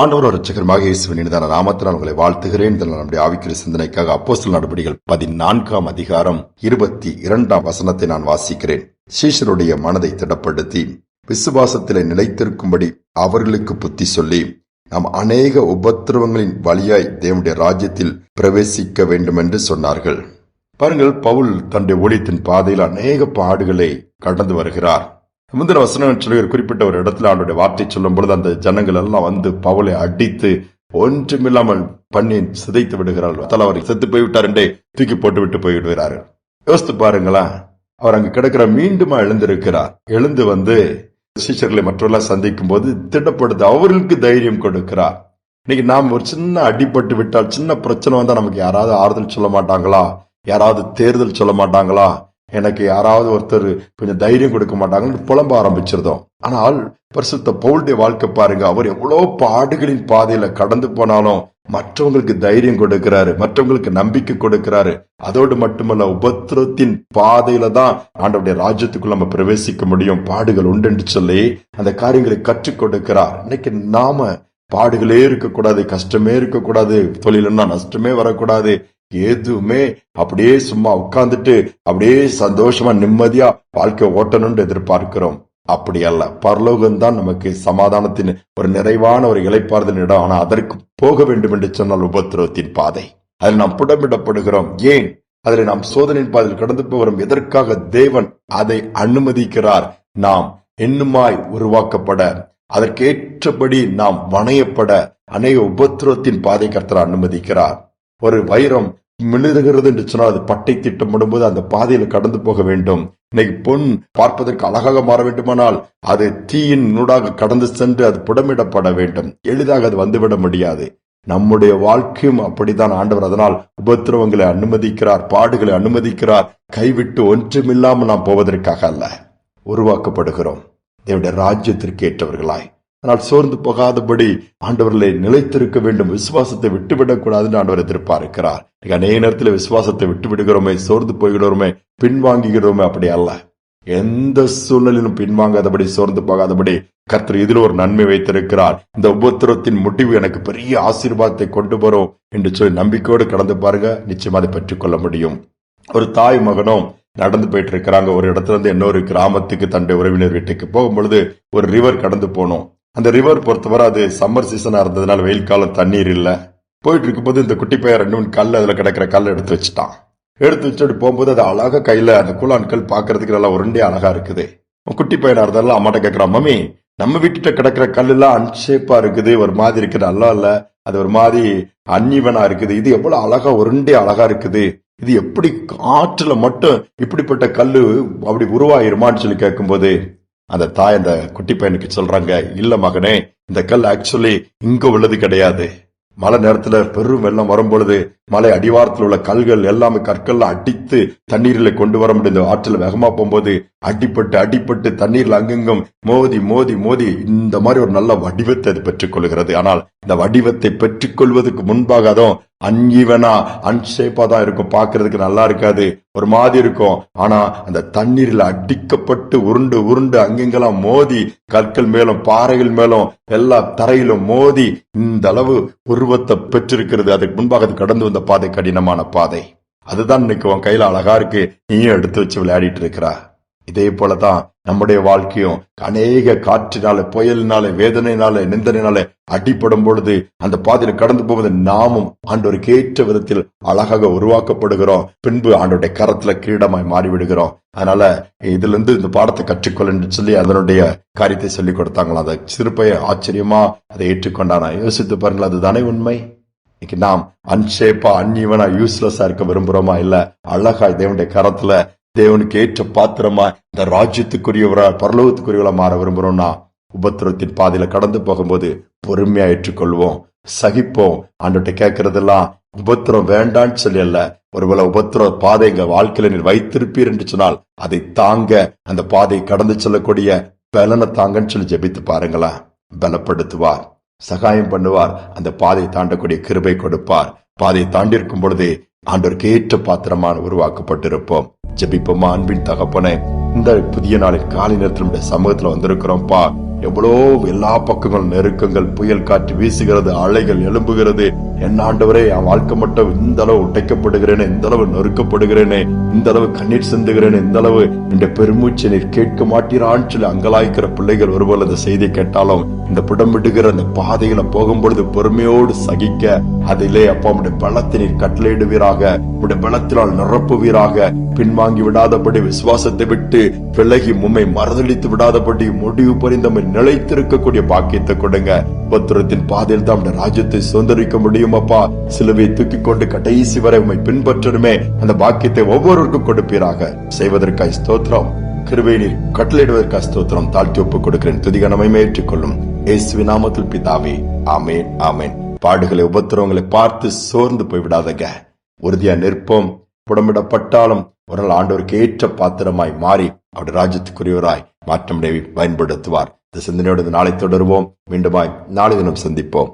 ஆண்டவர் ரட்சகரமாக இயேசுவின் இனிதான நாமத்தினால் உங்களை வாழ்த்துகிறேன். இதனால் நம்முடைய ஆவிக்கிற சிந்தனைக்காக அப்போஸ்தல நடவடிக்கைகள் பதினான்காம் அதிகாரம் இருபத்தி இரண்டாம் வசனத்தை நான் வாசிக்கிறேன். சீஷருடைய மனதை திடப்படுத்தி விசுவாசத்திலே நிலைத்திருக்கும்படி அவர்களுக்கு புத்தி சொல்லி நாம் அநேக உபத்திரவங்களின் வழியாய் தேவனுடைய ராஜ்யத்தில் பிரவேசிக்க வேண்டும் என்று சொன்னார்கள். பாருங்கள் பவுல் தன்னுடைய ஒளித்தின் பாதையில் அநேக பாடுகளை கடந்து வருகிறார். முந்தின வசனம் சொல்லி ஒரு குறிப்பிட்ட ஒரு இடத்துல அவனுடைய வார்த்தை சொல்லும் பொழுது அந்த ஜனங்கள் எல்லாம் வந்து பவுலை அடித்து ஒன்றுமில்லாமல் பண்ணி சிதைத்து விடுகிறார்கள். தலை அவர் செத்து போய்விட்டார் என்றே தூக்கி போட்டு விட்டு போய்விடுகிறார் யோசித்து பாருங்களேன் அவர் அங்கு கிடக்கிற மீண்டுமா எழுந்திருக்கிறார். எழுந்து வந்து சிஷர்களை மற்றவர்களாம் சந்திக்கும் போது திட்டப்படுது அவர்களுக்கு தைரியம் கொடுக்கிறார். இன்னைக்கு நாம் ஒரு சின்ன அடிபட்டு விட்டால் சின்ன பிரச்சனை வந்தா நமக்கு யாராவது ஆறுதல் சொல்ல மாட்டாங்களா? யாராவது தேர்தல் சொல்ல மாட்டாங்களா? எனக்கு யாராவது ஒருத்தர் கொஞ்சம் தைரியம் கொடுக்க மாட்டாங்கன்னு புலம்ப ஆரம்பிச்சிருந்தோம் ஆனால் பரிசுத்த பவுல்டைய வாழ்க்கை பாருங்க அவர் எவ்வளவு பாடுகளின் பாதையில கடந்து போனாலும் மற்றவங்களுக்கு தைரியம் கொடுக்கிறாரு மற்றவங்களுக்கு நம்பிக்கை கொடுக்கிறாரு. அதோடு மட்டுமல்ல உபத்திரத்தின் பாதையில தான் ஆண்டவுடைய ராஜ்யத்துக்குள்ள நம்ம பிரவேசிக்க முடியும். பாடுகள் உண்டு சொல்லி அந்த காரியங்களை கற்றுக் கொடுக்கிறார். இன்னைக்கு நாம பாடுகளே இருக்கக்கூடாது கஷ்டமே இருக்கக்கூடாது தொழிலுன்னா நஷ்டமே வரக்கூடாது எதுவுமே அப்படியே சும்மா உட்கார்ந்துட்டு அப்படியே சந்தோஷமா நிம்மதியா வாழ்க்கை ஓட்டணும்னு எதிர்பார்க்கிறோம். அப்படி அல்ல. பரலோகம் தான் நமக்கு சமாதானத்தின் ஒரு நிறைவான ஒரு இலைப்பாறுதல் இடம். ஆனா அதற்கு போக வேண்டும் என்று சொன்னால் உபத்திரவத்தின் பாதை. அதில் நாம் புடமிடப்படுகிறோம். ஏன்? அதில் நாம் சோதனையின் பாதையில் கடந்து போகிறோம். எதற்காக தேவன் அதை அனுமதிக்கிறார்? நாம் இன்னுமாய் உருவாக்கப்பட அதற்கேற்றபடி நாம் வணையப்பட அநேக உபத்திரவத்தின் பாதை கர்த்தர் அனுமதிக்கிறார். ஒரு வைரம் மிளுகிறது என்று சொன்னால் அது பட்டை திட்டமிடும் போது அந்த பாதையில் கடந்து போக வேண்டும். இன்னைக்கு பொன் பார்ப்பதற்கு அழகாக மாற வேண்டுமானால் அது தீயின் நூடாக கடந்து சென்று அது புடமிடப்பட வேண்டும். எளிதாக அது வந்துவிட முடியாது. நம்முடைய வாழ்க்கையும் அப்படித்தான் ஆண்டவர். அதனால் உபத்திரவங்களை அனுமதிக்கிறார் பாடுகளை அனுமதிக்கிறார். கைவிட்டு ஒன்றுமில்லாமல் நாம் போவதற்காக அல்ல. உருவாக்கப்படுகிறோம். தேவடைய ராஜ்யத்திற்கு ஏற்றவர்களாய். ஆனால் சோர்ந்து போகாதபடி ஆண்டவர்களை நிலைத்திருக்க வேண்டும். விசுவாசத்தை விட்டுவிடக்கூடாது ஆண்டவர் எதிர்பார்க்கிறார். அநேக நேரத்தில் விசுவாசத்தை விட்டுவிடுகிறோமே சோர்ந்து போய்கிறோமே பின்வாங்குகிறோமே அப்படி அல்ல. எந்த சூழ்நிலையிலும் பின்வாங்காதபடி சோர்ந்து போகாதபடி கர்த்தர் இதில் ஒரு நன்மை வைத்திருக்கிறார். இந்த உபத்திரத்தின் முடிவு எனக்கு பெரிய ஆசீர்வாதத்தை கொண்டு வரும் என்று சொல்லி நம்பிக்கையோடு கடந்து பாருங்க. நிச்சயமா அதை பெற்றுக்கொள்ள முடியும். ஒரு தாய் மகனும் நடந்து போயிட்டு இருக்கிறாங்க. ஒரு இடத்துல இருந்து இன்னொரு கிராமத்துக்கு தன்னுடைய உறவினர் வீட்டுக்கு போகும்பொழுது ஒரு ரிவர் கடந்து போனோம். அந்த ரிவர் பொறுத்தவரை அது சம்மர் சீசனா இருந்ததுனால வெயில் காலம் தண்ணீர் இல்ல. போயிட்டு இருக்கும்போது இந்த குட்டி பையன் ரெண்டு மூணு கல் அதுல கிடக்கிற கல் எடுத்து வச்சுட்டான். எடுத்து வச்சுட்டு போகும்போது அது அழகா கையில அந்த கூழான்கள் பாக்குறதுக்கு நல்லா உருண்டே அழகா இருக்குது. குட்டி பையனா இருந்தாலும் அம்மாட்ட கேக்குறான் மம்மி நம்ம வீட்டுல கிடக்கிற கல் எல்லாம் அன்ஷேப்பா இருக்குது ஒரு மாதிரி இருக்குது நல்லா இல்ல. அது ஒரு மாதிரி அன்னிவனா இருக்குது. இது எவ்வளவு அழகா உருண்டே அழகா இருக்குது. இது எப்படி ஆற்றுல மட்டும் இப்படிப்பட்ட கல் அப்படி உருவாயிருமான்னு சொல்லி கேட்கும்போது அந்த தாய் அந்த குட்டி பையனுக்கு சொல்றாங்க இல்ல மகனே இந்த கல் ஆக்சுவலி இங்க உள்ளது கிடையாது. மழை நேரத்துல பெரும் வெள்ளம் வரும்பொழுது மலை அடிவாரத்தில் உள்ள கல்கள் எல்லாமே கற்கள்ல அடித்து தண்ணீர்ல கொண்டு வர முடியும் ஆற்றில் வேகமா போகும்போது அடிப்பட்டு அடிப்பட்டு தண்ணீர்ல அங்கெங்கும் மோதி மோதி மோதி இந்த மாதிரி ஒரு நல்ல வடிவத்தை அது பெற்றுக்கொள்கிறது. ஆனால் இந்த வடிவத்தை பெற்றுக்கொள்வதற்கு முன்பாக அதுவும் அன்ஈவனா அன்ஷேப்பா தான் இருக்கும். பாக்குறதுக்கு நல்லா இருக்காது. ஒரு மாதிரி இருக்கும். ஆனா அந்த தண்ணீரில் அடிக்கப்பட்டு உருண்டு உருண்டு அங்கெங்கெல்லாம் மோதி கற்கள் மேலும் பாறைகள் மேலும் எல்லா தரையிலும் மோதி இந்த அளவு உருவத்தை பெற்றிருக்கிறது. அதுக்கு முன்பாக அது கடந்து வந்த பாதை கடினமான பாதை. அதுதான் இன்னைக்கு உன் கையில அழகா இருக்கு. நீயும் எடுத்து வச்சு விளையாடிட்டு இருக்கிறா. இதே போலதான் நம்முடைய வாழ்க்கையும் அநேக காற்றினால புயலினால வேதனைனால நிந்தனைனால அடிப்படும் பொழுது அந்த பாதையில கடந்து போவது நாமும் ஆண்டோருக்கு ஏற்ற விதத்தில் அழகாக உருவாக்கப்படுகிறோம். பின்பு ஆண்டோடைய கரத்துல கிரீடமாய் மாறிவிடுகிறோம். அதனால இதுல இருந்து இந்த பாடத்தை கற்றுக்கொள் சொல்லி அதனுடைய காரியத்தை சொல்லி கொடுத்தாங்களாம் அந்த சிறுப்பைய ஆச்சரியமா அதை ஏற்றுக்கொண்டானா? யோசித்து பாருங்கள் அதுதானே உண்மை? இன்னைக்கு நாம் அன்ஷேப்பா அன்னிவனா யூஸ்லெஸ்ஸா இருக்க விரும்புறோமா? இல்ல அழகா தேவனுடைய கரத்துல தேவனுக்கு ஏற்ற பாத்திரமா இந்த ராஜ்யத்துக்குரியவரா பரலோகத்துக்குரியவரா மாற விரும்புறோம்னா உபத்திரத்தின் பாதையில கடந்து போகும்போது பொறுமையா ஏற்றுக்கொள்வோம் சகிப்போம். ஆண்டோட்ட கேட்கறதெல்லாம் உபத்திரம் வேண்டான்னு சொல்லி அல்ல. ஒருவேளை உபத்திர பாதை எங்க வாழ்க்கையில நீர் வைத்திருப்பீர் என்று சொன்னால் அதை தாங்க அந்த பாதை கடந்து செல்லக்கூடிய பலனை தாங்கன்னு சொல்லி ஜெபித்து பாருங்களேன் பலப்படுத்துவார் சகாயம் பண்ணுவார் அந்த பாதை தாண்டக்கூடிய கிருபை கொடுப்பார். பாதை தாண்டி இருக்கும் பொழுது ஆண்டோருக்கு ஏற்ற பாத்திரமான உருவாக்கப்பட்டிருப்போம். ஜபிப்போமா அன்பின் தகப்பனே இந்த புதிய நாளில் காலை நேரத்தில் சமூகத்துல வந்திருக்கிறோம்ப்பா எவ்வளோ எல்லா பக்கங்கள் நெருக்கங்கள் புயல் காற்று வீசுகிறது அலைகள் எழும்புகிறது. என்னாண்டவரே என் வாழ்க்கை மட்டும் இந்த அளவு உடைக்கப்படுகிறேனே இந்த அளவு நொறுக்கப்படுகிறேனே இந்த அளவு கண்ணீர் சிந்துகிறேனே இந்த அளவு இந்த பெருமூச்சு நீர் கேட்க மாட்டீரான்னு சொல்லி அங்கலாய்க்கிற பிள்ளைகள் ஒருபோல் அந்த செய்தி கேட்டாலும் இந்த புடமிடுகிற அந்த பாதையில போகும்பொழுது பொறுமையோடு சகிக்க அதிலே அப்பா உடைய பலத்தை நீர் கட்டளையிடுவீராக உடைய பலத்தினால் நிரப்புவீராக. பின்வாங்கி விடாதபடி விசுவாசத்தை விட்டு விலகி உம்மை மறுதளித்து விடாதபடி முடிவு பறிந்தமை நிலைத்திருக்கக்கூடிய பாக்கியத்தை கொடுங்க. பத்திரத்தின் பாதையில் தான் ராஜ்யத்தை சுதந்திரிக்க முடியும் அப்பா. சிலுவை தூக்கி கொண்டு கடைசி வரை உண்மை பின்பற்றணுமே. அந்த பாக்கியத்தை ஒவ்வொருவருக்கும் கொடுப்பீராக. செய்வதற்காய் ஸ்தோத்திரம். கிருபையினில் கட்டளையிடுவதற்காக ஸ்தோத்திரம். தாழ்த்தி ஒப்பு கொடுக்கிறேன். துதிகனமை ஏற்றுக்கொள்ளும். இயேசுவி நாமத்தில் பிதாவே. ஆமேன் ஆமேன். பாடுகளை உபத்திரவங்களை பார்த்து சோர்ந்து போய்விடாதங்க. உறுதியா நிற்போம். புடமிடப்பட்டாலும் ஒரு நாள் ஆண்டவருக்கு ஏற்ற பாத்திரமாய் மாறி அவருடைய ராஜ்யத்துக்குரியவராய் மாற்றம் பயன்படுத்துவார். இந்த சிந்தனையோடு நாளை தொடருவோம். மீண்டுமாய் நாளை தினம் சந்திப்போம்.